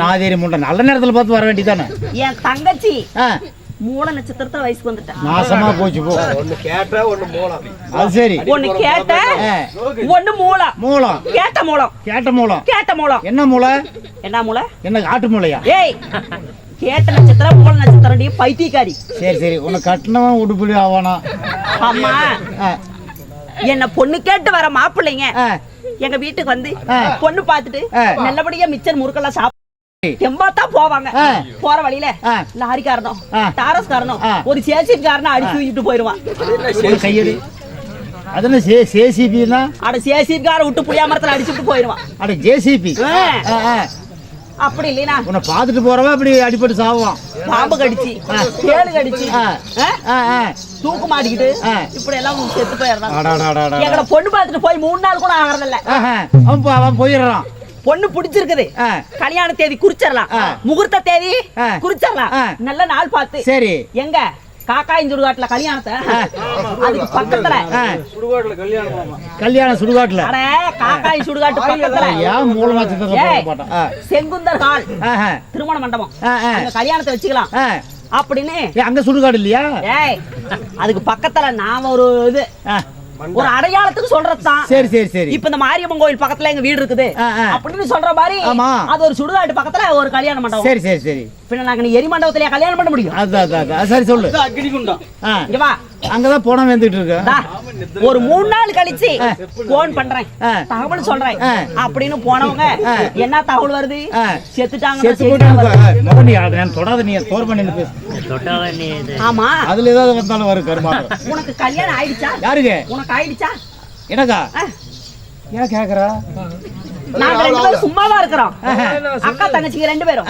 நாதேரி முண்டை நல்ல நேரத்துல பார்த்து வர வேண்டியதானே என் தங்கச்சி மூல நட்சத்திரத்துல வயசுக்கு வந்துட்டா. நாசமா போச்சு போ. ஒண்ணு கேட்டா ஒண்ணு மூலம் அது சரி. ஒண்ணு கேட்ட ஒண்ணு மூலம் மூலம் கேட்ட மூலம் கேட்ட மூலம் கேட்ட மூலம் என்ன மூளை? என்ன மூலம் என்ன காட்டு மூளையா? ஏய் கேட்ட நட்சத்திரம் மூல நட்சத்திரம் பைத்தியக்காரி. சரி சரி. உன்னை கட்டினவன் உடுப்புடி ஆவானா? அம்மா ஆ, என்ன பொண்ணு கேட்டு வர மாப்பிள்ளைங்க எங்க வீட்டுக்கு வந்து. பொண்ணு பார்த்துட்டு ஆ. நல்லபடியா மிச்சர் முறுக்கெல்லாம் சாப்பிட்டு தெம்பாத்தான் போவாங்க. போற வழியில. லாரிக்காரனும் ஆ. டாரஸ் காரனும் ஆ. ஒரு சேசிப் காரனும் அடிச்சு தூக்கிட்டு போயிருவான். கையடி. அதென்ன சே சேசிபின்னா அட சேசிப் காரன் விட்டு புளியா மரத்துல அடிச்சுட்டு போயிருவான். அட ஜேசிபி. அப்படி இல்லைனா உன்னை பார்த்துட்டு போறவன் அப்படி அடிபட்டு சாவான் பாம்பு கடிச்சு தேளு கடிச்சு. தூக்கு மாட்டிக்கிட்டு. இப்படி எல்லாம் செத்து போயிடுறான். அடாடாடாடா. எங்களை பொண்ணு பார்த்துட்டு போய் மூணு நாள் கூட ஆகறதில்ல. அவன் போயிடுறான். பொண்ணு பிடிச்சிருக்குது. கல்யாண தேதி குறிச்சிடலாம். முகூர்த்த தேதி. குறிச்சிடலாம். நல்ல நாள் பார்த்து. சரி. எங்க? காக்காயின் சுடுகாட்டுல கல்யாணத்தை. அதுக்கு பக்கத்துல. சுடுகாட்டுல கல்யாணம் மாமா. கல்யாணம் சுடுகாட்டுல. அட காக்காயின் சுடுகாட்டு பக்கத்துல. ஏன் மூல செங்குந்தர் ஹால். ஆஹா, திருமண மண்டபம். கல்யாணத்தை வச்சுக்கலாம். அப்படின்னு அங்க சுடுகாடு இல்லையா? அதுக்கு பக்கத்துல நாம ஒரு இது. ஒரு அடையாளத்துக்கு சொல்றதுதான். சரி சரி சரி. இப்ப இந்த மாரியம்மன் கோயில் பக்கத்துல எங்க வீடு இருக்குது. அப்படின்னு சொல்ற மாதிரி ஆமா. அது ஒரு சுடுகாட்டு பக்கத்துல ஒரு கல்யாண மண்டபம். சரி சரி சரி. பின்ன நாங்க நீ எரி மண்டபத்திலேயே கல்யாணம் பண்ண முடியும்? அதான் அதான், சரி சொல்லு. அக்னி குண்டம் இங்க வா. அங்கதான் போன வந்துட்டு இருக்கு. ஒரு மூணு நாள் கழிச்சு போன் பண்றேன். தகவல் சொல்றேன். அப்படின்னு போனவங்க. என்ன தகவல் வருது. செத்துட்டாங்க தொடாத நீ தோர் பண்ணி பேசு. ஆமா. அதுல ஏதாவது வந்தாலும் வரும் கருமாட்டம் உனக்கு கல்யாணம் ஆயிடுச்சா? யாருக்கு? உனக்கு ஆயிடுச்சா? எனக்கா. ஏன் கேக்குறா? நாங்க ரெண்டு பேரும் சும்மாவா இருக்கிறோம். அக்கா தங்கச்சிங்க ரெண்டு பேரும்.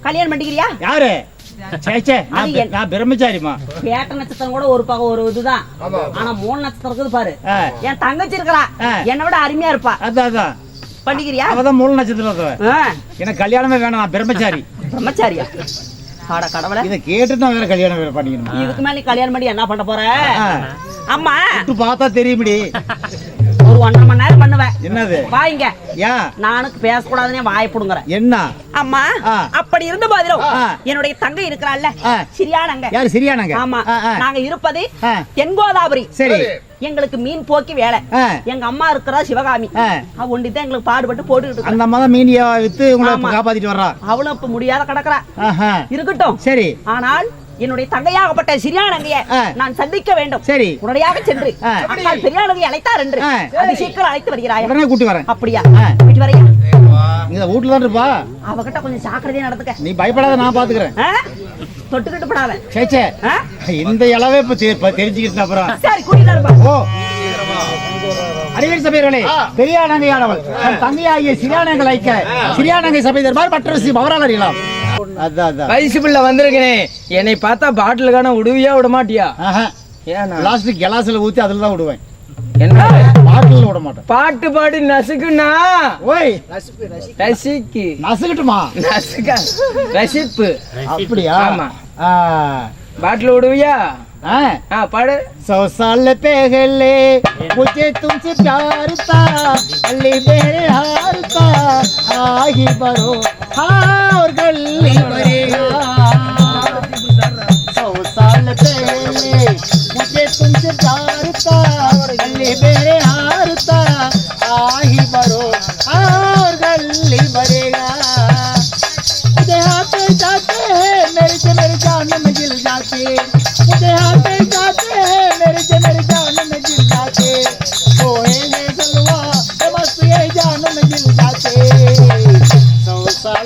கல்யாணம் பண்ணிக்கிறியா? யாரு? நான் பிரம்மச்சாரிமா கேட்ட நட்சத்திரம் கூட ஒரு பக்கம் ஒரு இதுதான். ஆனா மூணு நட்சத்திரம் இருக்குது பாரு. என் தங்கச்சி இருக்கிறா. என்னை விட அருமையா இருப்பா. அதான் அதான். பண்ணிக்கிறியா? அவதான் மூல நட்சத்திரம். எனக்கு கல்யாணமே வேணாம் பிரம்மச்சாரி. பிரம்மச்சாரியா? ஆட கடவுளை. இதை கேட்டு நான் வேற கல்யாணம் வேற பண்ணிக்கணும். இதுக்கு மேல கல்யாணம் பண்ணி என்ன பண்ண போற? ஆ. அம்மா. விட்டு பார்த்தா தெரியுமடி. ஒரு ஒன்றரை மணி நேரம் பண்ணுவேன். என்னது? வாங்க. ஏன் நானுக்கு பேசக்கூடாதுன்னு வாய் புடுங்குறேன். என்ன? அம்மா. அப்படி இருந்த ஆ. என்னுடைய தங்கை இருக்கிறாள்ல. சிரியானங்க. யாரு சரியானங்க? ஆமா. நாங்க இருப்பது. தென்கோதாபுரி சரி. எங்களுக்கு மீன் போக்கி வேலை. எங்க அம்மா இருக்கிறா சிவகாமி. ஒண்டிதான் எங்களுக்கு பாடுபட்டு போட்டுக்கிட்டு இருக்கா. அந்த அம்மா தான் மீனியா வித்து உங்களை. காப்பாத்திட்டு வர்றா. அவளும் இப்ப முடியாத கிடக்குறா. இருக்கட்டும். சரி. ஆனால் என்னுடைய தங்கையாகப்பட்ட சிறியானங்கைய. நான் சந்திக்க வேண்டும். சரி. உடனடியாக சென்று. அக்கால் பெரியானங்கை அழைத்தார் என்று. அது சீக்கிரம் அழைத்து வருகிறாயா? உடனே கூட்டி வரேன். அப்படியா. வீட்டு வரையா? இங்க வீட்டுல தான் இருப்பா. அவகிட்ட கொஞ்சம் ஜாக்கிரதையா நடந்துக்க. நீ பயப்படாத நான் பாத்துக்கிறேன்? தொட்டுக்கிட்டு படாத. சே சே ஆ? இந்த இளவே இப்ப தெரிஞ்சுக்கிட்டு அப்புறம். சரி கூட்டிட்டு ஓ. அறிவியல் சபையர்களே பெரியானங்கையானவள். தங்கையாகிய சிறியானங்கள் ஐக்க சிறியானங்கை சபை தருமாறு மற்ற அதான் அதான் வயசு பிள்ளை வந்திருக்கனே என்னை பார்த்தா பாட்டில் காண விடுவியா விட மாட்டியா ஆஹா. ஏன்னா லாஸ்ட் கிளாஸ்ல ஊத்தி அதுல தான் விடுவேன் என்ன பாட்டில் விட மாட்டேன் பாட்டு பாடி நசுக்குனா ஓய் ரசிக்கு நசுக்கட்டுமா நசுக்க ரசிப்பு அப்படியா ஆமா. ஆ. பாட்டில் விடுவியா ஆ. ஆ பாடு सौ साल पहले मुझे तुमसे प्यार था गली मेरे हार था आही बरो हाँ और गली सौ साल पहले मुझे तुमसे प्यार गली मेरे हार था। जाते हैं मेरे से मेरे जान में गिल जाते। मुझे हाथे जाते हैं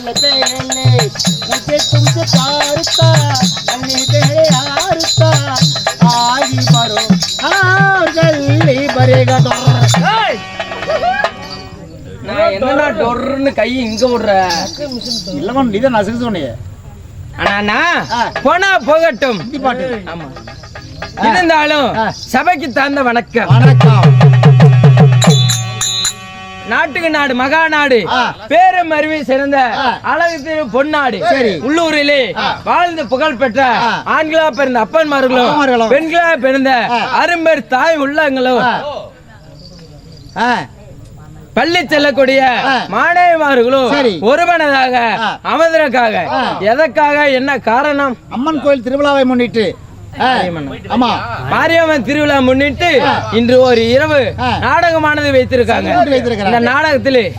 ನನ್ನ ಬೆಣ್ಣೆ ಮುಂಚೆ ತುಂಬಿಸಿ விடுற? இல்லமா நீ தான் நசுக்கு சொன்னியே அண்ணா போனா போகட்டும். ஆமா. இருந்தாலும் சபைக்கு தந்த வணக்கம். வணக்கம். நாட்டுக்கு நாடு மகாநாடு ஆ. பேரும் அருவி சிறந்த. அழகு திரு பொன்னாடு சரி. உள்ளூரிலே வாழ்ந்து புகழ் பெற்ற. ஆண்களா பிறந்த அப்பன்மார்களும். பெண்களா பிறந்த. அரும்பெர் தாய் உள்ளங்களும் பள்ளி செல்லக்கூடிய. மாணவிமார்களும். அமர்ந்ததற்காக ஆ. எதற்காக என்ன காரணம் அம்மன் கோயில் திருவிழாவை முன்னிட்டு ஆமா. மாரியம்மன் திருவிழா முன்னிட்டு இன்று ஒரு இரவு. நாடகமானது வைத்திருக்காங்க. இந்த நாடகத்திலே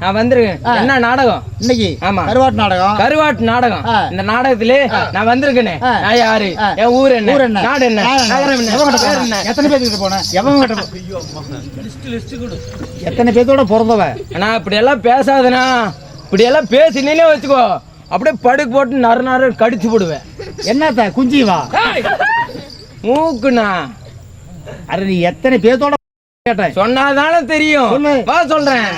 நான் வந்திருக்கேன். என்ன நாடகம்? இன்னைக்கு ஆமா. கருவாட்டு நாடகம். கருவாட்டு நாடகம். இந்த நாடகத்திலே நான் வந்திருக்கேனே. நான் யாரு. என் ஊர் என்ன? ஊர் என்ன? நாடு என்ன? நகரம் என்ன? எத்தனை பேர்கிட்ட போன எவன் கிட்ட போ- எத்தனை பேர்த்தோட பிறந்தவ? நான் இப்படி எல்லாம் பேசாதனா இப்படி எல்லாம் பேசினே வச்சுக்கோ. அப்படியே படுக்கு போட்டு நறு நறு கடிச்சு போடுவேன். என்னத்த குஞ்சி வா மூக்குண்ணா. அरे நீ எத்தனை பேர்த்தோட கேட்டேன் சொன்னாதானே தெரியும். வா சொல்றேன்.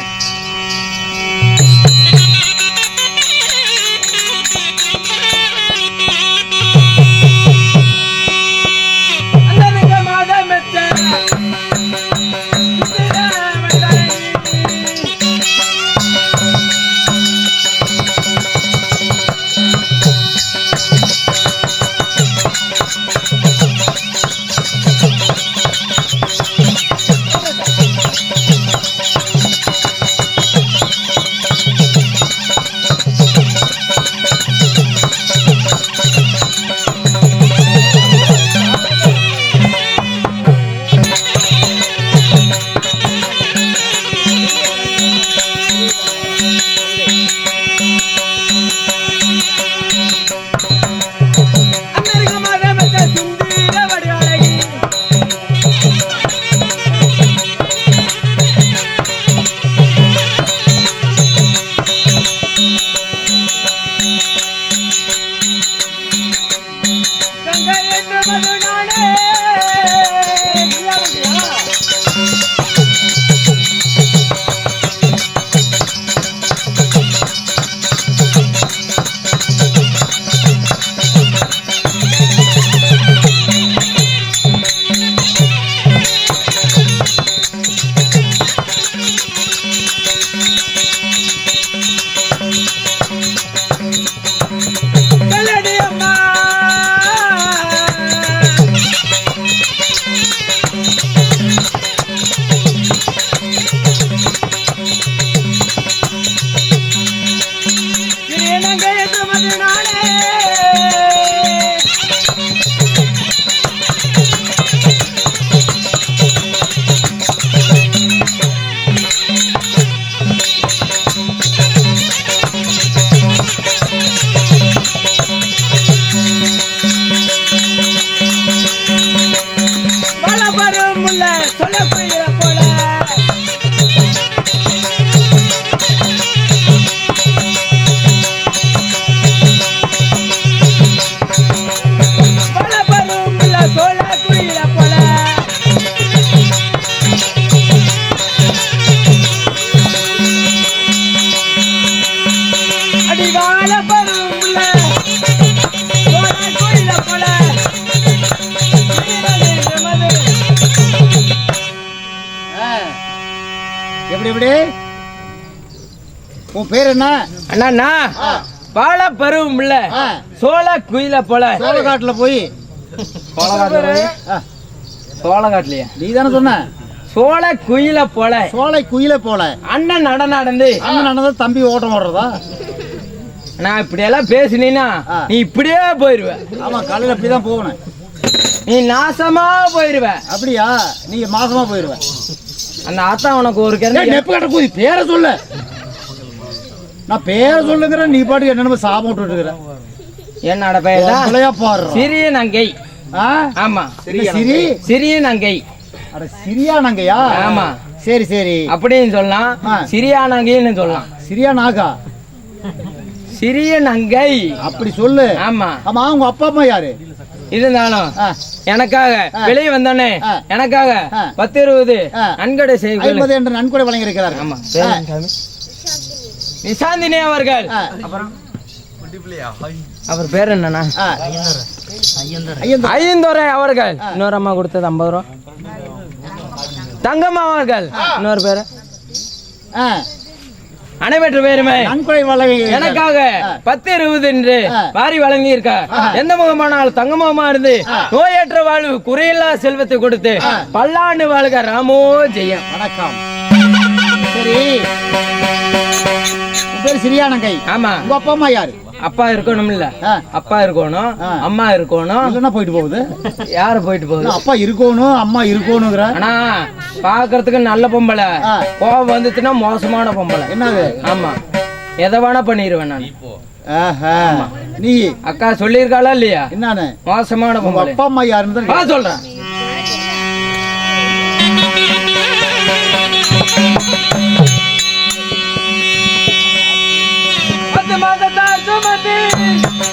பேர் என்ன? அண்ணா வாழ பருவம் இல்ல. சோழ குயில போல. சோழகாட்டுல போய். ஆ, சோழகாட்டுலயா? நீ தானே சொன்ன? சோழ குயில போல. சோலை குயில போல. அண்ணன் நட நடந்து அண்ணன் நடந்தது தம்பி ஓட்டம் ஓடுறதா நான் இப்படி எல்லாம் பேசினீன்னா. நீ இப்படியே போயிருவ. ஆமா காலையில அப்படிதான் போகணும் நீ நாசமா போயிருவ. அப்படியா? நீ மாசமா போயிருவ. அந்த ஆத்தா உனக்கு ஒரு கிணறு நெப்பு கட்ட கூதி பேரை சொல்லு. நான் பேரை சொல்லுங்கிற நீ பாட்டுக்கு என்னென்ன சாபம் விட்டுட்டு இருக்கிற. என்னோட பெயர் தான் பாரு சிறிய நங்கை. ஆமா. சிரி சிறிய நங்கை. அட சிரியா நங்கையா? ஆமா. சரி சரி. அப்படின்னு சொல்லலாம். ஆ. சிறியா நங்கைன்னு சொல்லலாம். சிரியா நாகா? சிறிய நங்கை. அப்படி சொல்லு. ஆமா. ஆமா உங்க அப்பா அம்மா யாரு? இருந்தாலும் எனக்காக. வெளியே வந்தோடனே ஆ. எனக்காக. பத்து இருபது. நன்கொடை ஐம்பது என்று நன்கொடை வழங்கியிருக்கிறார். ஆமா. நிசாந்தினி அவர்கள். அப்புறம்? அவர் பேர் என்னன்னா. ஐயந்தர். ஐந்துரை அவர்கள் இன்னொரு அம்மா கொடுத்தது ஐம்பது ரூபா. தங்கம்மா அவர்கள். இன்னொரு பேரு. அனைவற்று பேருமே. எனக்காக பத்து இருபது என்று. வாரி வழங்கி இருக்க எந்த முகமானால் தங்கமாமா இருந்து நோயற்ற வாழ்வு குறையில்லா செல்வத்தை கொடுத்து பல்லாண்டு வாழ்க ராமோ ஜெயம். வணக்கம். சரி. பேர் சிறியானங்கை ஆமா. உங்க அப்பா அம்மா யாரு? அப்பா இருக்கணும்ல. ஆ. அப்பா இருக்கணும். அம்மா இருக்கணும். இல்லைன்னா போயிட்டு போகுது. யாரு போயிட்டு போகுது? இல்ல, அப்பா இருக்கணும் அம்மா இருக்கணுங்கிற. ஆனா பாக்குறதுக்கு நல்ல பொம்பளை. கோவம் வந்துச்சுன்னா மோசமான பொம்பளை. என்னது? ஆமா. எதை வேணா பண்ணிடுவேன் நான். ஆஹா. நீ அக்கா சொல்லியிருக்காளா இல்லையா? என்னன்னு மோசமான உங்க பொம்பளை. அப்பா அம்மா யாருன்னு. சொல்றேன். Música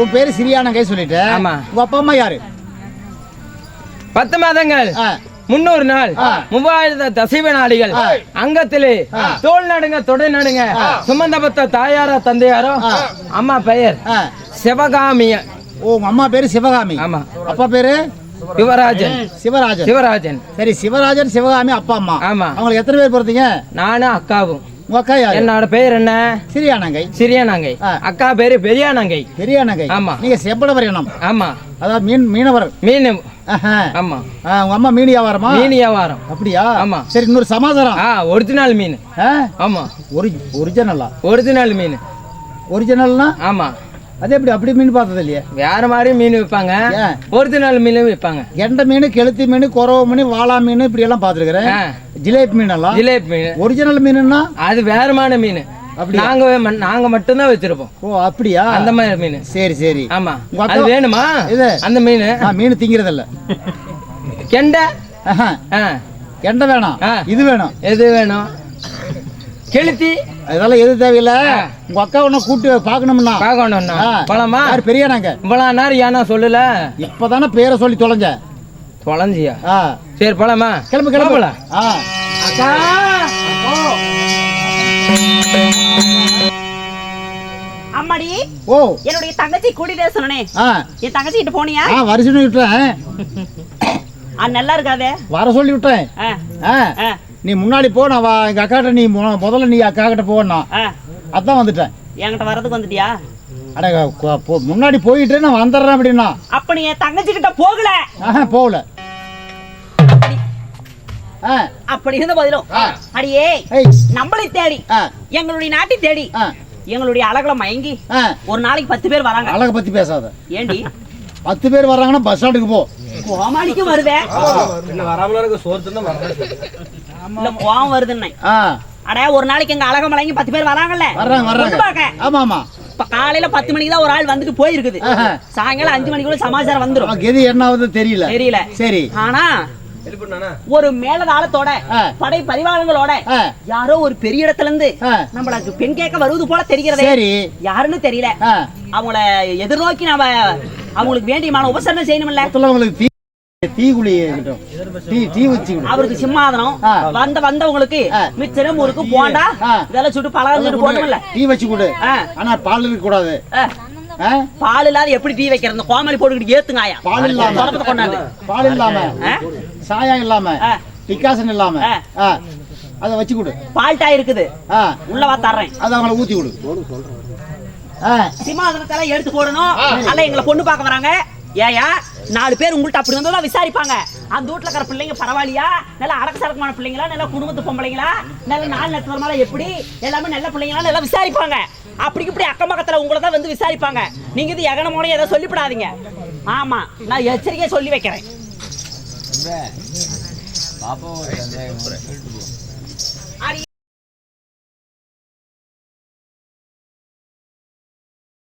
உன் பேரு சிறியானங்கை சொல்லிட்டேன் ஆமா. உங்க அப்பா அம்மா யாரு? பத்து மாதங்கள். முன்னூறு நாள். மூவாயிரத்து தசைவ நாடிகள் ஆ. அங்கத்திலே. தோல் நடுங்க தொடை நடுங்க சுமந்த பத்த தாயாரோ தந்தையாரோ. அம்மா பெயர். சிவகாமிய. ஓ, அம்மா பேரு சிவகாமி. ஆமா. அப்பா பேரு? யுவராஜன் சிவராஜன். சிவராஜன். சரி சிவராஜன் சிவகாமி அப்பா அம்மா. ஆமா. அவங்களுக்கு எத்தனை பேர் பிறந்தீங்க? நானும் அக்காவும். என்னோட பெயர் என்ன? சிறியானங்கை சிறியானங்கை. அக்கா பேரு பெரியானங்கை பெரியானங்கை ஆமா. நீங்க செப்படவரையணும் ஆமா. அதாவது மீன் மீனவர். மீன். ஆமா. உங்க அம்மா மீன் வியாபாரமா? மீன் வியாபாரம். அப்படியா? ஆமா. சரி இன்னொரு ஆ ஒரிஜினல் மீன்? ஆமா. ஒரி ஒரிஜினலா ஒரிஜினல் மீன். ஒரிஜினல்னா ஆமா. அது எப்படி அப்படி மீன் பார்த்தது இல்லையே? வேற மாதிரி மீன் விற்பாங்க. ஏன்? ஒரிஜினல் மீன் விற்பாங்க. கெண்டை மீன் கெளுத்தி மீன் குறவ மீன் வாளா மீன் இப்படி எல்லாம் பார்த்துருக்கிறேன். ஜிலேபி மீன் எல்லாம் ஜிலேபி மீன். ஒரிஜினல் மீனுன்னா? அது வேறமான மீன். அப்படியா? நாங்க நாங்க மட்டும்தான் வச்சிருப்போம். ஓ அப்படியா? அந்த மாதிரி மீன். சரி சரி. ஆமா. அது வேணுமா? இது? அந்த மீன். மீன் திங்கிறதில்ல. கெண்டை? ஆஹா. ஆ, கெண்டை வேணாம். இது வேணும். எது வேணும்? கெளுத்தி? இதெல்லாம் எது தேவையில்ல. உங்க அக்கா ஒண்ணு கூட்டு பார்க்கணும்னா. ஆ. போலாமா? யார் பெரியனாங்க இவ்வளவு நேரம் ஏன்னா சொல்லல? இப்பதானே பேரை சொல்லி தொலைஞ்ச. தொலைஞ்சியா? ஆ. சரி போலாமா? கிளம்பு கிளம்பு. போலாம். ஆ. அக்கா! அம்மாடி ஓ. என்னுடைய தங்கச்சி கூட்டிட்டு சொன்னனே. ஆ. என் தங்கச்சி கிட்ட போனியா? சொல்லி விட்டேன் அது நல்லா இருக்காதே. வர சொல்லி ஆ, நீ முன்னாடி போ நான் வா- எங்க அக்காட்ட நீ முதல்ல நீ அக்கா கிட்ட போகணும் ஆ. அதான் வந்துட்டேன். என்கிட்ட வரதுக்கு வந்துட்டியா? அட முன்னாடி போயிட்டு நான் வந்துடுறேன் அப்படின்னா. அப்ப நீ என் தங்கச்சி கிட்ட போகல. ஆஹா போகல. ஆ. அப்படி இருந்த பதிலும். அடியே ஏய். நம்மளை தேடி எங்களுடைய நாட்டை தேடி எங்களுடைய அழகுல மயங்கி ஒரு நாளைக்கு பத்து பேர் வராங்க. அழகை பத்தி பேசாத. ஏண்டி? பத்து பேர் வர்றாங்கன்னா பஸ் ஸ்டாண்டுக்கு போ. கோமாளிக்கு வருவே இல்ல வராமல இருக்க சோறு தான் இல்ல கோவம் வருதுன்னு. அட ஒரு நாளைக்கு எங்க அழகமலைங்க பத்து பேர் வராங்கல்ல. வர்றாங்க வர்றாங்க. பார்க்க. ஆமா ஆமா இப்ப காலையில பத்து மணிக்கு தான் ஒரு ஆள் வந்துட்டு போயிருக்குது. சாயங்காலம் அஞ்சு மணிக்குள்ள சமாச்சாரம் வந்துரும். கெதி என்ன ஆகுது தெரியல. தெரியல. சரி. ஆனா ஒரு மேலதாளத்தோட. படை பரிவாரங்களோட யாரோ ஒரு பெரிய இடத்துல இருந்து. நம்மளுக்கு பெண் கேட்க வருவது போல தெரிகிறதே. சரி. யாருன்னு தெரியல. அவங்கள எதிர்நோக்கி நாம அவங்களுக்கு வேண்டியமான உபசரணம் செய்யணும்ல. உங்களுக்கு தீ குழி. டீ டீ வச்சு கொடு. அவருக்கு சிம்மாதனம். வந்த வந்தவங்களுக்கு. மிச்சரம் முறுக்கு போண்டா. இதெல்லாம் சுட்டு பலகாரம் சுட்டு போடணும்ல. டீ வச்சு கொடு. ஆனா பால் இருக்க கூடாது? பால் இல்லாத எப்படி டீ வைக்கிறது? கோமாளி போட்டுக்கிட்டு ஏத்துங்க ஆயா பால் இல்லாம. கொண்டாந்து. பால் இல்லாம? சாயம் இல்லாம. டிகாசன் இல்லாம. அத வச்சு கொடு. பால்ட்டா இருக்குது. ஆ, உள்ள வா தர்றேன். அத அவங்கள ஊத்தி கொடு. சிம்மாதனத்தெல்லாம் எடுத்து போடணும். அல்ல எங்களை பொண்ணு பார்க்க வராங்க. ஏயா நாலு பேர் உங்கள்கிட்ட அப்படி வந்ததா விசாரிப்பாங்க. அந்த வீட்டில் இருக்கிற பிள்ளைங்க பரவாயில்லையா? நல்ல அடக்க சடக்கமான பிள்ளைங்களா? நல்ல குடும்பத்து பொம்பளைங்களா? நல்ல நாலு நட்சத்திரமால எப்படி? எல்லாமே நல்ல பிள்ளைங்களா? நல்லா விசாரிப்பாங்க. அப்படி இப்படி அக்கம் பக்கத்தில் உங்களை தான் வந்து விசாரிப்பாங்க. நீங்க இது எகனமோனே எதை சொல்லிவிடாதீங்க ஆமா நான் எச்சரிக்கையை சொல்லி வைக்கிறேன்.